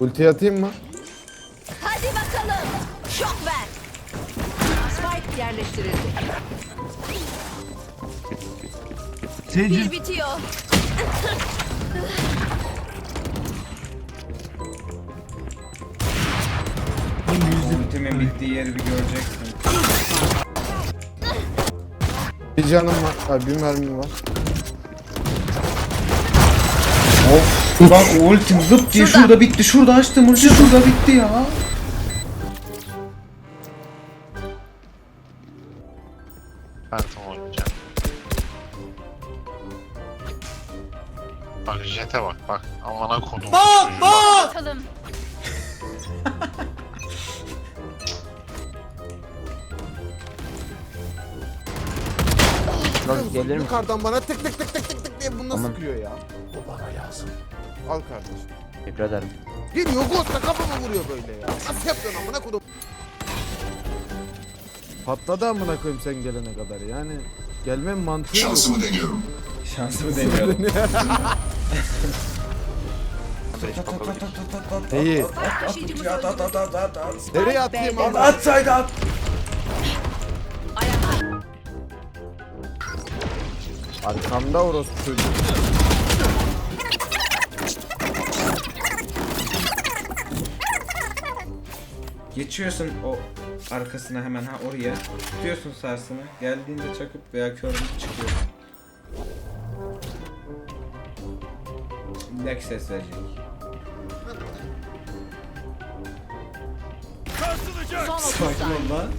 Ulti atayım mı? Hadi bakalım. Şok ver. Spike yerleştirildi. Bir bitiyor. Ultimin bittiği yeri bir göreceksin. Bir canım var. Ay, bir mermim var. Of bak ultim zıp diye şurada bitti. Şurada açtım ulti şurada bitti ya. Phantom oynayacağım. Bak jete bak bak. Amına kodum. Bak bak. Bakalım. Gelir mi? Yukarıdan bana tık tık tık tık tık tık diye bunu Tamam. sıkıyor ya. O bana lazım. Al kardeşim. Teşekkür ederim. Geliyor Ghost'a kafama vuruyor böyle ya. Nasıl yapıyorsun amına kodum? Patladı amına koyayım sen gelene kadar yani. Gelmem mantığı yok. Şansımı deniyorum. İyi. Taşıyıcımız At at at at at at. Nereye atayım At ama? atsaydı at. Arkamda orospu çocuğu. Geçiyorsun o arkasına hemen ha oraya. Tutuyorsun sarsını. Geldiğinde çakıp veya körünü çıkıyorsun. İllaki ses verecek. 30 Sakin ol lan.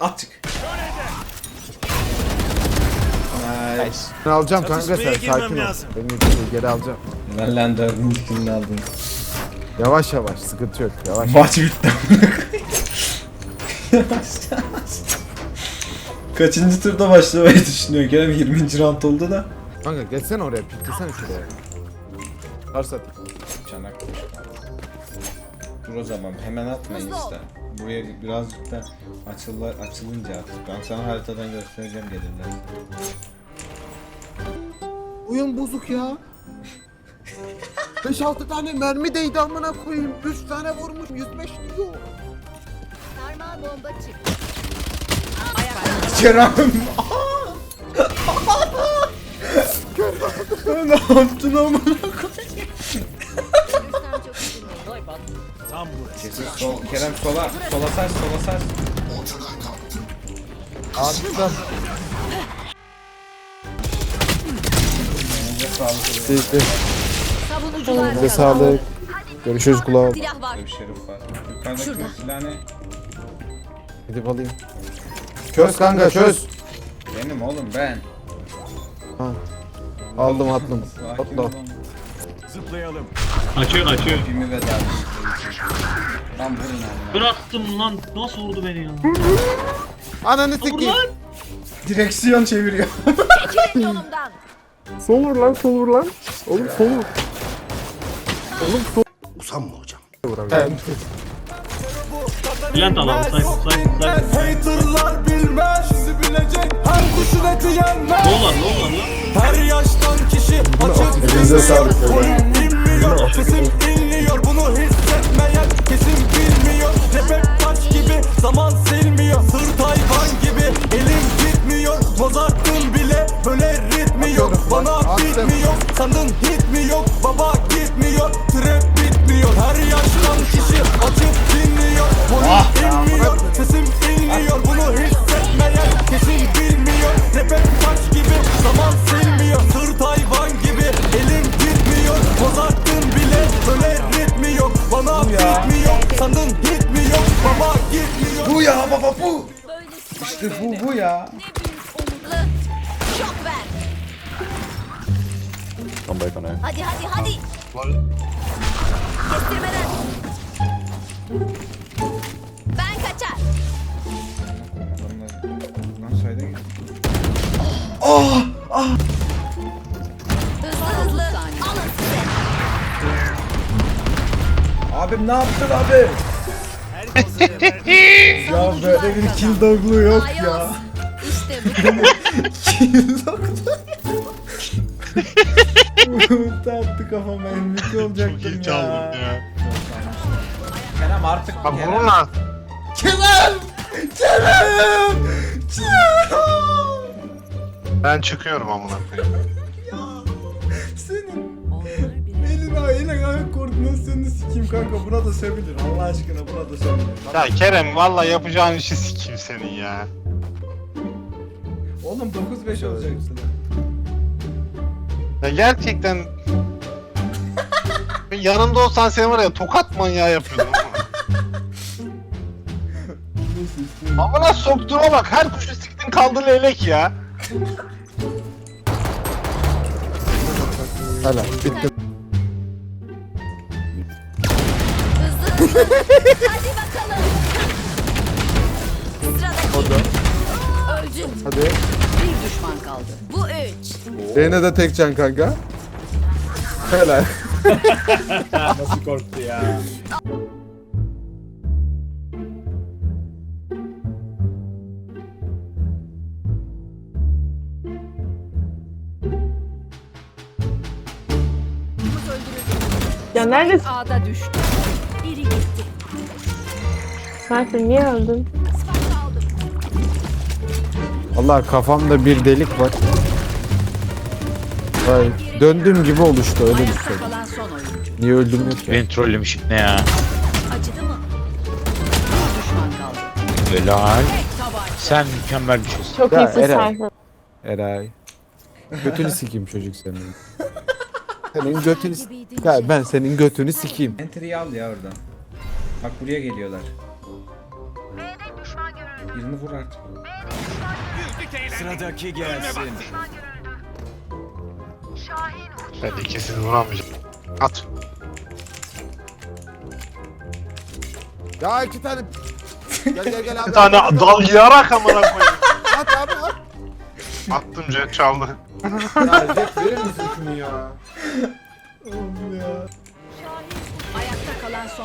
At çık. Nice. Ben alacağım kanka sen sakin ol. Benim için geri alacağım. Ben lan dördüncü kilini aldım. Yavaş yavaş sıkıntı yok yavaş. Maç bitti. Kaçıncı turda başlamayı düşünüyor? Gene 20. round oldu da. Kanka geçsene oraya piklesene şuraya. Kars atayım. Çanak Dur o zaman hemen atmayın işte. Buraya birazcık da açılı, açılınca at. Ben sana haritadan göstereceğim gelirler. Oyun bozuk ya. 5-6 tane mermi değdi amına koyayım. 3 tane vurmuş 105 diyor. Sarmal bomba çık. Kerem! ne yaptın amına Kesin sol, Kerem sola, sola sar, sola sar. Attım. Önce sağlık Savunucular size sağlık. Görüşürüz kulağım. Silah var. Bir şerif var. Yukarıdaki Şurada. silah ne? Gidip alayım. Çöz kanka çöz. Benim oğlum ben. Aldım attım. Sakin Atla. olun. Açıyor açıyor. Filmi veda. Lan vurun abi. Bıraktım lan. Nasıl vurdu beni ya? Ananı Vur sikeyim. lan. Direksiyon çeviriyor. Çekilin yolumdan. Sol vur lan sol vur lan. Oğlum sol vur. Oğlum sol. Usanma hocam. Evet. Bülent alalım. Say say say. Haterlar bilmez Sizi bilecek her kuşun eti yenmez Ne olur ne olur lan? Her yaştan kişi açık Elinize sağlık. Sesim inliyor Bunu hissetmeyen kesin bilmiyor. Rap hep taş gibi zaman silmiyor Sırt hayvan gibi elim gitmiyor. Mozart'ın bile böyle ritmi yok Bana bitmiyor. Sandın hit Ya. ne büyük umutlu. Şok ver. Hadi hadi hadi. Kestirmeden. Ben kaçar. Lan sayda git. Hızlı hızlı. Alın size. Abim ne yaptın abi? ya böyle bir kill doglu yok ya. İşte bu. Doglu. Ulti attı kafama MVP Çok olacaktım iyi ya. çaldın ya. Kerem artık Bak Kerem. vurun lan. Kerem! Kerem! Kerem! Ben çıkıyorum amına koyayım. Senin elin elin ayak koordinasyonunu sikeyim kanka buna da sövülür Allah aşkına buna da sövülür. Ya Kerem valla yapacağın işi sikeyim senin ya. Oğlum 9-5 olacaksın. Ya gerçekten Ben yanımda olsan seni var ya tokat manyağı yapıyordum. Amına soktuğuma bak her kuşu siktin kaldı leylek ya. Hala bitti. Hızlı hızlı. hadi Hadi. Bir düşman kaldı. Bu üç. Reyna da tek can kanka. Helal. Nasıl korktu ya. Ya neredesin? A'da düştü. Biri gitti. Sen niye öldün? Allah kafamda bir delik var. Vay, döndüğüm gibi oluştu öyle son oyuncu. Niye öldüm yok ya. Beni trollemiş ne ya? Acıdı mı? Bir düşman kaldı. Helal. Sen mükemmel bir şeysin. Çok Ya, iyisin Eren. Eray. Götünü sikeyim çocuk senin. Senin götünü s- ya ben senin götünü sikeyim. Entry'yi al ya oradan. Bak buraya geliyorlar. Birini vur artık. Sıradaki gelsin Ben ikisini vuramayacağım. At. Ya iki tane. Gel gel gel abi. Bir tane dal yarak amına koyayım. At abi at. Attım jet çaldı. Ya Jet verir misin şunu ya? Oğlum ya.